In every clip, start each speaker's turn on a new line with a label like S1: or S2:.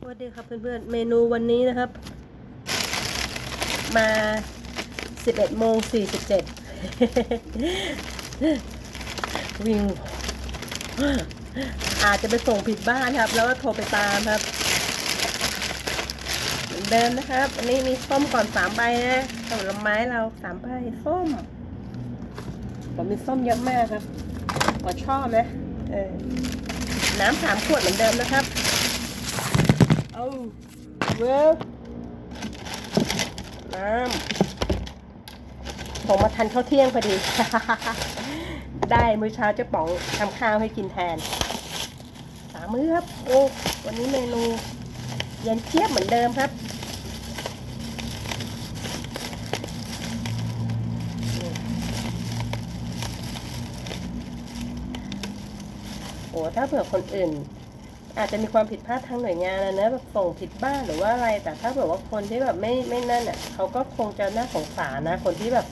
S1: สวัสดีครับเพื่อนๆ เมนูวันนี้นะครับ มา 11โมง47 วิ่ง อาจจะไปส่งผิดบ้านครับ แล้วก็โทรไปตามครับเหมือนเดิมนะครับ อันนี้มีส้มก่อนสามใบนะผลไม้เราสามใบส้มผมมีส้มเยอะมากครับผมชอบนะเออน้ำสามขวดเหมือนเดิมนะครับ เอาเวลน้ำผมมาทันข้าวเที่ยงพอดี ได้มื้อเช้าเจะป๋องทำข้าวให้กินแทนสามมื้อครับ โอ้วันนี้เมนูเย็นเทียบเหมือนเดิมครับโอ้ถ้าเผื่อคนอื่น อาจจะมีความผิดพลาดทางหน่วยงานนะนะแบบส่งผิดบ้านหรือว่าอะไร แต่ถ้าเผื่อว่าคนที่แบบไม่ไม่นั่นอะเขาก็คงจะน่าสงสารนะ คนที่แบบ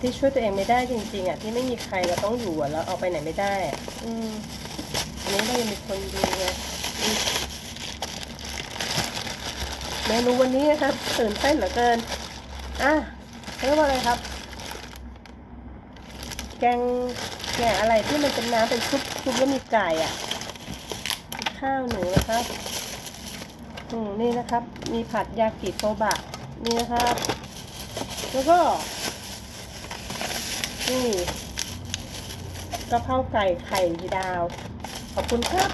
S1: ที่ช่วยตัวเองไม่ได้จริง ๆอะที่ไม่มีใครเราต้องอยู่อะแล้วเอาไปไหนไม่ได้อะอืมอันนี้เรายังมีคนดูไงอืมเมนูวันนี้นะครับตื่นเต้นเหลือเกิน อะเรียกว่าอะไรครับ แกงแกงอะไรที่มันเป็นน้ำเป็นซุปซุปแล้วมีไก่อะ ข้าวหนูนะครับนี่นะครับ มีผัดยากิโซบะนี่นะครับ แล้วก็นี่กะเพราไก่ไข่ดาว ขอบคุณครับ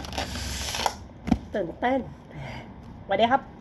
S1: ตื่นเต้นสวัสดีครับ